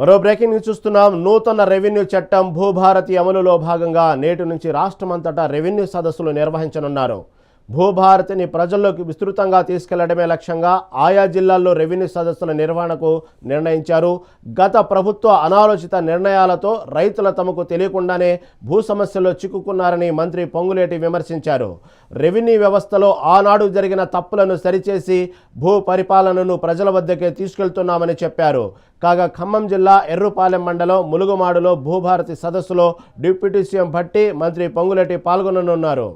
మరో breaking news చూస్తున్నాం. నూతన రెవెన్యూ చట్టం భూభారతి అమలులో భాగంగా నేటి నుంచి రాష్ట్రమంతటా రెవెన్యూ సదస్సులు నిర్వహించనున్నారు. భూభారతిని ప్రజల్లోకి విస్తృతంగా తీసుకెళ్ళడమే లక్ష్యంగా ఆయా జిల్లాల్లో రెవెన్యూ సదస్సుల నిర్వహణకు నిర్ణయించారు. గత ప్రభుత్వ అనాలోచిత నిర్ణయాలతో రైతులు తమకు తెలియకుండానే భూ సమస్యల్లో చిక్కుకున్నారని మంత్రి పొంగులేటి విమర్శించారు. రెవెన్యూ వ్యవస్థలో ఆనాడు జరిగిన తప్పులను సరిచేసి భూ పరిపాలనను ప్రజల వద్దకే తీసుకెళ్తున్నామని చెప్పారు. కాగా ఖమ్మం జిల్లా ఎర్రుపాలెం మండలం ములుగుమాడులో భూభారతి సదస్సులో డిప్యూటీ సీఎం భట్టి మంత్రి పొంగులేటి పాల్గొననున్నారు.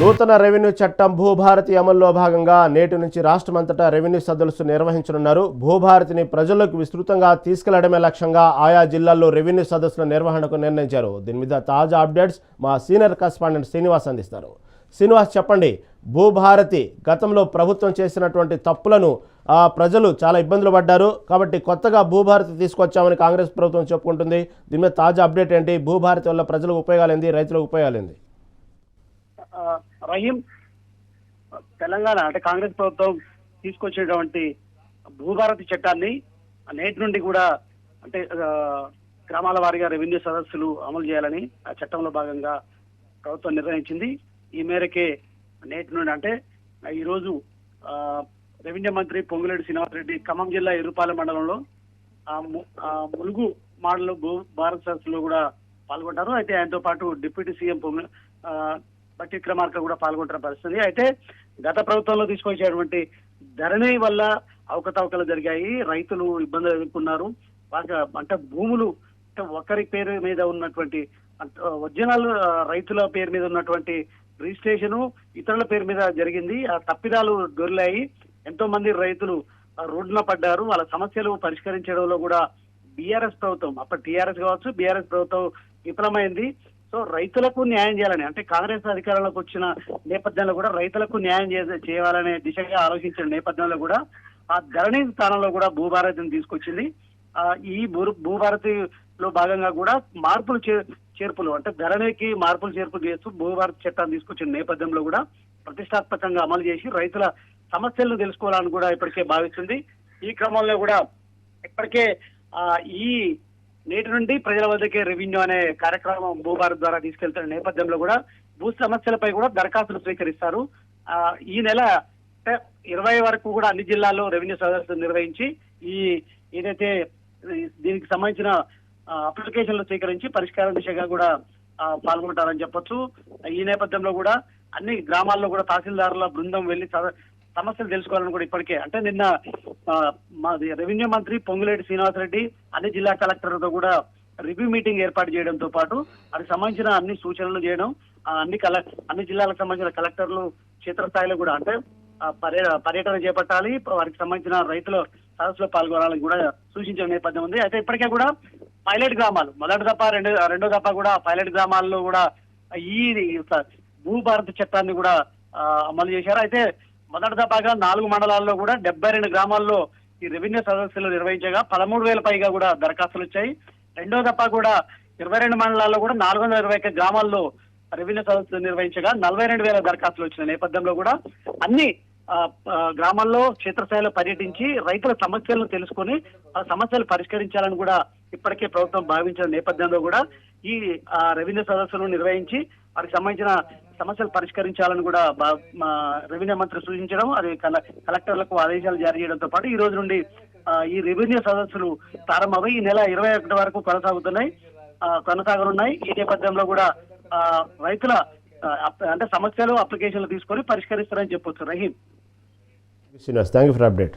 నూతన రెవెన్యూ చట్టం భూభారతి అమల్లో భాగంగా నేటి నుంచి రాష్ట్రమంతటా రెవెన్యూ సదస్సు నిర్వహించనున్నారు. భూభారతిని ప్రజలకు విస్తృతంగా తీసుకెళ్ళడమే లక్ష్యంగా ఆయా జిల్లాల్లో రెవెన్యూ సదస్సుల నిర్వహణకు నిర్ణయించారు. దీని మీద తాజా అప్డేట్స్ మా సీనియర్ కరస్పాండెంట్ శ్రీనివాస్ అందిస్తారు. శ్రీనివాస్ చెప్పండి భూభారతి గతంలో ప్రభుత్వం చేసినటువంటి తప్పులను ఆ ప్రజలు చాలా ఇబ్బందులు పడ్డారు. కాబట్టి కొత్తగా భూభారతి తీసుకొచ్చామని కాంగ్రెస్ ప్రభుత్వం చెప్పుకుంటుంది. దీని మీద తాజా అప్డేట్ ఏంటి? భూభారతి వల్ల ప్రజలకు ఉపయోగాలు ఏంది? రైతులకు ఉపయోగాలు ఏంది? రహీం తెలంగాణ అంటే కాంగ్రెస్ ప్రభుత్వం తీసుకొచ్చినటువంటి భూభారతి చట్టాన్ని నేటి నుండి కూడా అంటే గ్రామాల వారీగా రెవెన్యూ సదస్సులు అమలు చేయాలని ఆ చట్టంలో భాగంగా ప్రభుత్వం నిర్ణయించింది. ఈ మేరకే నేటి నుండి అంటే ఈరోజు ఆ, రెవెన్యూ మంత్రి పొంగులేటి శ్రీనివాసరెడ్డి ఖమ్మం జిల్లా ఎరుపాలెం మండలంలో ఆ ములుగు మాడలు భూ భారత సదస్సులో కూడా పాల్గొంటారు. అయితే ఆయనతో పాటు డిప్యూటీ సీఎం పొంగు బట్టి విక్రమార్క కూడా పాల్గొంటున్న పరిస్థితి. అయితే గత ప్రభుత్వంలో తీసుకొచ్చేటువంటి ధరణి వల్ల అవకతవకలు జరిగాయి. రైతులు ఇబ్బందులు ఎదుర్కొన్నారు. బాగా అంటే భూములు అంటే ఒకరి పేరు మీద ఉన్నటువంటి ఒరిజినల్ రైతుల పేరు మీద ఉన్నటువంటి రిజిస్ట్రేషన్ ఇతరుల పేరు మీద జరిగింది. ఆ తప్పిదాలు దొరిలాయి. ఎంతో మంది రైతులు రోడ్డున పడ్డారు. వాళ్ళ సమస్యలు పరిష్కరించడంలో కూడా బీఆర్ఎస్ ప్రభుత్వం అప్పటి టీఆర్ఎస్ కావచ్చు బీఆర్ఎస్ ప్రభుత్వం విఫలమైంది. సో రైతులకు న్యాయం చేయాలని అంటే కాంగ్రెస్ అధికారంలోకి వచ్చిన నేపథ్యంలో కూడా రైతులకు న్యాయం చేయాలనే దిశగా ఆలోచించిన నేపథ్యంలో కూడా ఆ ధరణి స్థానంలో కూడా భూభారతిని తీసుకొచ్చింది. ఆ ఈ భూ భూభారతిలో భాగంగా కూడా మార్పులు చే- చేర్పులు అంటే ధరణికి మార్పులు చేర్పులు చేస్తూ భూభారతి చట్టాన్ని తీసుకొచ్చిన నేపథ్యంలో కూడా ప్రతిష్టాత్మకంగా అమలు చేసి రైతుల సమస్యలను తెలుసుకోవాలని కూడా ఇప్పటికే భావిస్తుంది. ఈ క్రమంలో కూడా ఇప్పటికే ఆ ఈ నేటి నుండి ప్రజల వద్దకే రెవెన్యూ అనే కార్యక్రమం భూభారత్ ద్వారా తీసుకెళ్తున్న నేపథ్యంలో కూడా భూ సమస్యలపై కూడా దరఖాస్తులు స్వీకరిస్తారు. ఆ ఈ నెల ఇరవై వరకు కూడా అన్ని జిల్లాల్లో రెవెన్యూ సదస్సులు నిర్వహించి ఈ ఏదైతే దీనికి సంబంధించిన అప్లికేషన్లు స్వీకరించి పరిష్కారం దిశగా కూడా పాల్గొంటారని చెప్పొచ్చు. ఈ నేపథ్యంలో కూడా అన్ని గ్రామాల్లో కూడా తహసీల్దారుల బృందం వెళ్ళి సద- సమస్యలు తెలుసుకోవాలని కూడా ఇప్పటికే. అంటే నిన్న మా మాది రెవెన్యూ మంత్రి పొంగులేటి శ్రీనివాసరెడ్డి అన్ని జిల్లా కలెక్టర్లతో కూడా రివ్యూ మీటింగ్ ఏర్పాటు చేయడంతో పాటు అది సంబంధించిన అన్ని సూచనలు చేయడం అన్ని కల అన్ని జిల్లాలకు సంబంధించిన కలెక్టర్లు క్షేత్రస్థాయిలో కూడా అంటే పర్య పర్యటన చేపట్టాలి. వారికి సంబంధించిన రైతుల సదస్సులో పాల్గొనాలని కూడా సూచించిన నేపథ్యం ఉంది. అయితే ఇప్పటికే కూడా పైలట్ గ్రామాలు మొదటి తప్ప రెండు రెండో దఫా కూడా పైలట్ గ్రామాల్లో కూడా ఈ భూభారత చట్టాన్ని కూడా అమలు చేశారు. అయితే మొదటి దఫాగా నాలుగు మండలాల్లో కూడా డెబ్బై రెండు గ్రామాల్లో ఈ రెవెన్యూ సదస్సులు నిర్వహించగా పదమూడు వేల పైగా కూడా దరఖాస్తులు వచ్చాయి. రెండో దఫా కూడా ఇరవై రెండు మండలాల్లో కూడా నాలుగు వందల ఇరవై ఒక్క గ్రామాల్లో రెవెన్యూ సదస్సులు నిర్వహించగా నలభై రెండు వేల దరఖాస్తులు వచ్చిన నేపథ్యంలో కూడా అన్ని ఆ, గ్రామాల్లో క్షేత్రస్థాయిలో పర్యటించి రైతుల సమస్యలను తెలుసుకొని ఆ సమస్యలు పరిష్కరించాలని కూడా ఇప్పటికే ప్రభుత్వం భావించిన నేపథ్యంలో కూడా ఈ రెవెన్యూ సదస్సులను నిర్వహించి వారికి సంబంధించిన సమస్యలు పరిష్కరించాలని కూడా మా రెవెన్యూ మంత్రి సూచించడం అది కలెక్టర్లకు ఆదేశాలు జారీ చేయడంతో పాటు ఈ రోజు నుండి ఈ రెవెన్యూ సదస్సులు ప్రారంభమై ఈ నెల ఇరవై ఒకటి వరకు కొనసాగుతున్నాయి. కొనసాగనున్నాయి. ఈ నేపథ్యంలో కూడా రైతుల అంటే సమస్యలు అప్లికేషన్లు తీసుకొని పరిష్కరిస్తారని చెప్పొచ్చు. Rahim. Srinivas thank you for update